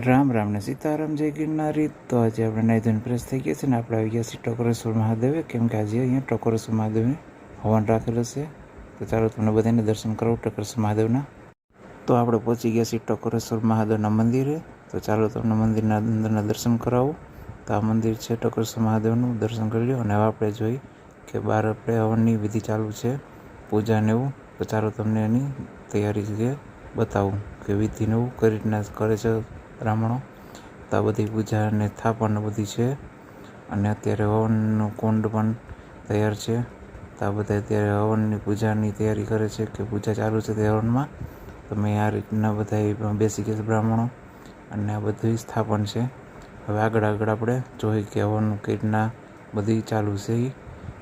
રામ રામને સીતારામ, જય ગિરનારી. તો આજે આપણે નાઈ પ્રેસ થઈ ગયા છે ને આપણે આવી ગયા છીએ ટકોરેશ્વર મહાદેવે. કેમ કે આજે અહીંયા ટકોરેશ્વર મહાદેવને હવન રાખેલો છે. તો ચાલો તમને બધાને દર્શન કરાવું ટકોરેશ્વર મહાદેવના. તો આપણે પહોંચી ગયા છીએ ટકોરેશ્વર મહાદેવના મંદિરે. તો ચાલો તમને મંદિરના અંદરના દર્શન કરાવું. તો આ મંદિર છે ટકોરેશ્વર મહાદેવનું. દર્શન કરી લો અને હવે આપણે જોઈ કે બહાર આપણે હવનની વિધિ ચાલુ છે. પૂજા ને એવું. તો ચાલો તમને એની તૈયારી છે બતાવું કે વિધિને એવું કઈ રીતના કરે છે બ્રાહ્મણો. તો આ બધી પૂજા અને થાપણ બધી છે. અને અત્યારે હવનનું કુંડ પણ તૈયાર છે. તો આ બધા અત્યારે હવનની પૂજાની તૈયારી કરે છે કે પૂજા ચાલુ છે તે હવનમાં. તો મેં આ રીતના બધા બેસી ગયા બ્રાહ્મણો. અને આ બધું સ્થાપન છે. હવે આગળ આગળ આપણે જોઈએ કે હવનનું કઈ રીતના બધી ચાલુ છે એ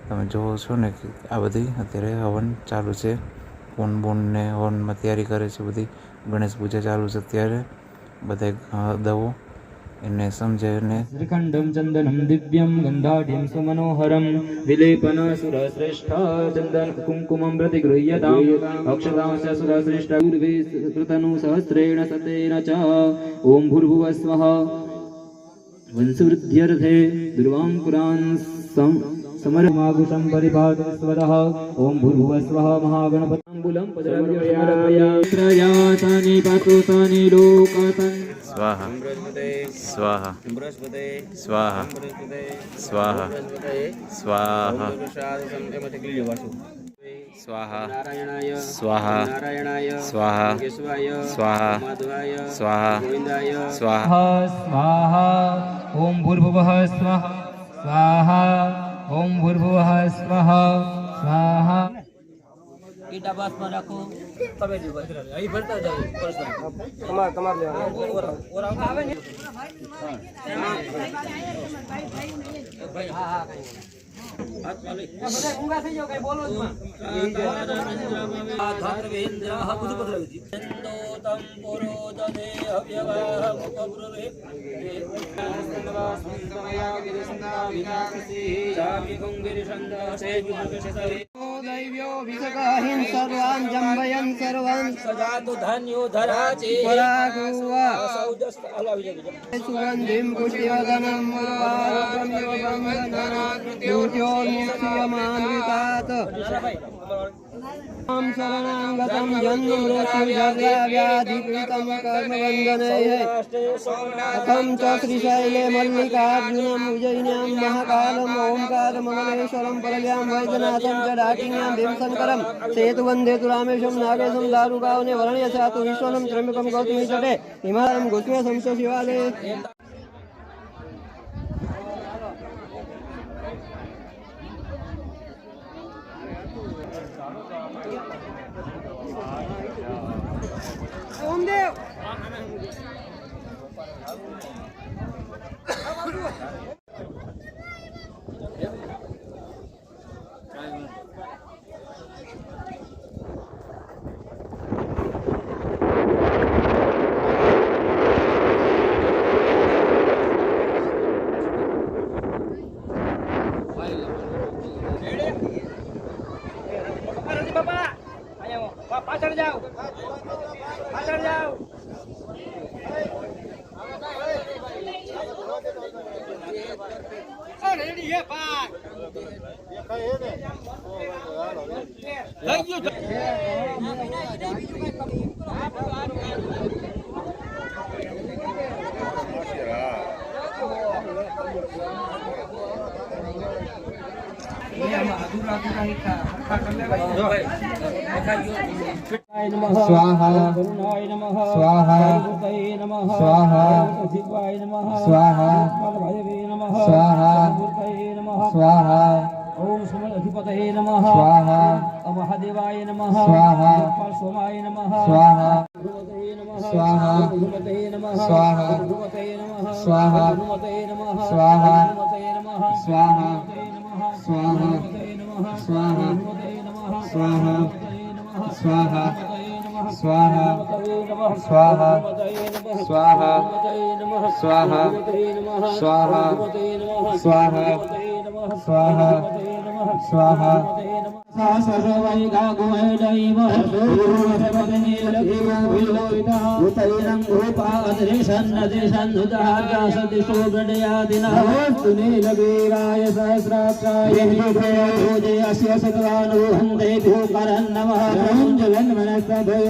તમે જોવો છો ને કે આ બધી અત્યારે હવન ચાલુ છે. કુંડ બુંડને હવનમાં તૈયારી કરે છે બધી. ગણેશ પૂજા ચાલુ છે અત્યારે. બધા દવો. એને સમજાવીને શ્રીખંડમ ચંદનમ દિવ્યમ ગંધાઢ્યમ સુમનોહરમ. વિલેપનાસુરશ્રેષ્ઠ ચંદન કુમકુમમ પ્રતિગૃહ્યતામ. અક્ષતાંશ સુરશ્રેષ્ઠ પૂર્વે કૃતનુ સહસ્રેણ સતેન ચ ઓમ ભૂર્ભુવ સ્વઃ વંશવૃદ્ધ્યર્થે દુર્વાંકુરાન સમ સમરમાગુષમ પરિપાત સ્વદઃ ઓમ ભૂર્ભુવઃ સ્વઃ મહાગણપતાંબુલમ પદ્રવ્યયાતાની પાતોતાની લોકતન સ્વાહા સ્વાહા સ્વાહા સ્વાહા સ્વાહા સ્વાહા નારાયણાય સ્વાહા નારાયણાય સ્વાહા સ્વાહા માધવાય સ્વાહા ગોવિંદાય સ્વાહા સ્વાહા ઓમ ભૂર્ભુવઃ સ્વઃ સ્વાહા ઓમ ભૂર્ભુવઃ સ્વઃ સ્વાહા ઈટા બાસમાં રાખો. તમે જ અહીં ભરતા જાઓ. તમારે તમારે આવે ને? હા હા ઊંઘા विसकाहिं सर्वान् जम्बयन् सर्वान् सजातु धन्यो धराचे परागुवा सुगन्धिं कुटिवदनं दूर्योन्मुक्ष्यमान्वितात् ं शरणाङ्गतं जन्ममृत्युर्जव्याधिकृतं कर्मबन्धनैः कथं च श्रीशैले मल्लिकार्जुनम् उज्जयिन्यां महाकालम् ओङ्कारमलेश्वरं परल्यां वैद्यनाथं च डाकि હિરણ્યમ ભીમસંકરમ સેતુ વંદે તુ રામેશમ નાગેશમ દારૂકાવને વરણ્ય સાતુ વિશ્વનમ ત્રંબકમ ગૌતમી ચટે હિમાલયમ ઘુષ્મે ઓમદેવ. પાછળ જાઓ સ્વાહા કરુણાય ભાઈ નમઃ સ્વાહા स्वाहा करुणाय नमः स्वाहा गुरुतये नमः स्वाहा शिवाय नमः स्वाहा भैरवे नमः स्वाहा गुरुतये नमः स्वाहा ओम सुमल अधिपतये नमः स्वाहा अमहदेवाय नमः स्वाहा सोमाय नमः स्वाहा स्वाहा स्वाहा स्वाहा स्वाहा स्वाहा स्वाहा स्वाहा स्वाहा स्वाहा સ્વાહા સ્વાહા સ્વાહા સ્વાહા સ્વાહા સ્વાહા સ્વાહા સ્વાહા. સ્વાહા સ્વાહા સ્વાહા સ્વાહા નમસ્તાયુધાય નાદતાય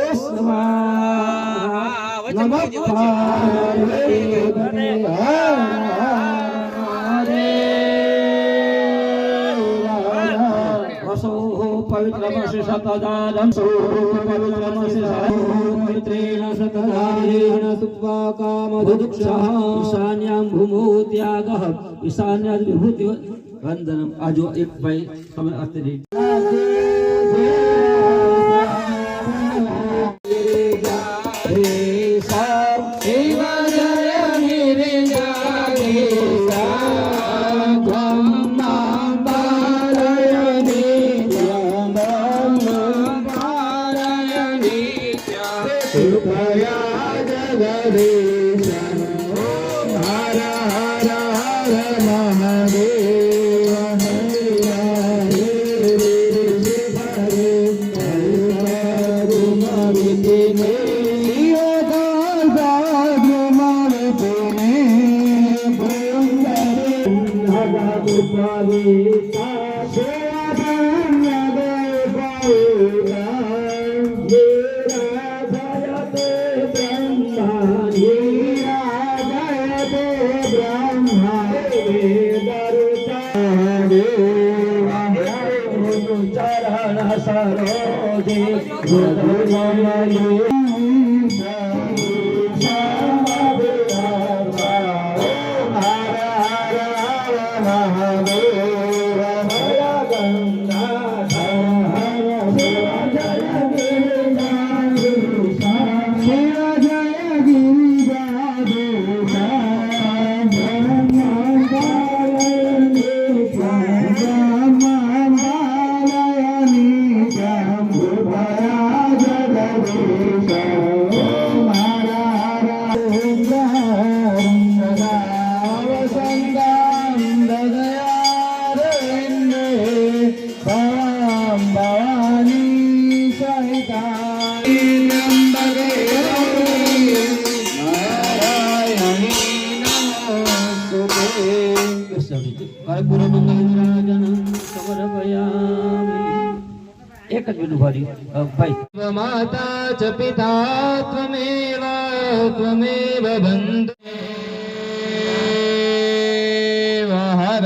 વિષ્ણવા નમ પાર્વતી પવિત્ર મસી સતદાનમ સૌ પવિત્ર મસી સૌ પવિત્રેણ સતદાનેણ સુત્વા કામધુક્ષ ઈશાન્યામ ઈશાન્યા વિભૂતિ આજો એક ભાઈ તમે અત્યારે चरण सरोजे ઊભા રહ્યો. ભાઈ. માતા ચ પિતા ત્વમેવ ત્વમેવ બંધુ. હર.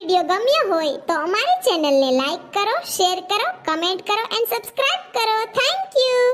વીડિયો ગમ્યો હોય તો અમારી ચેનલને લાઈક કરો શેર કરો કમેન્ટ કરો એન્ડ સબસ્ક્રાઇબ કરો. Thank you.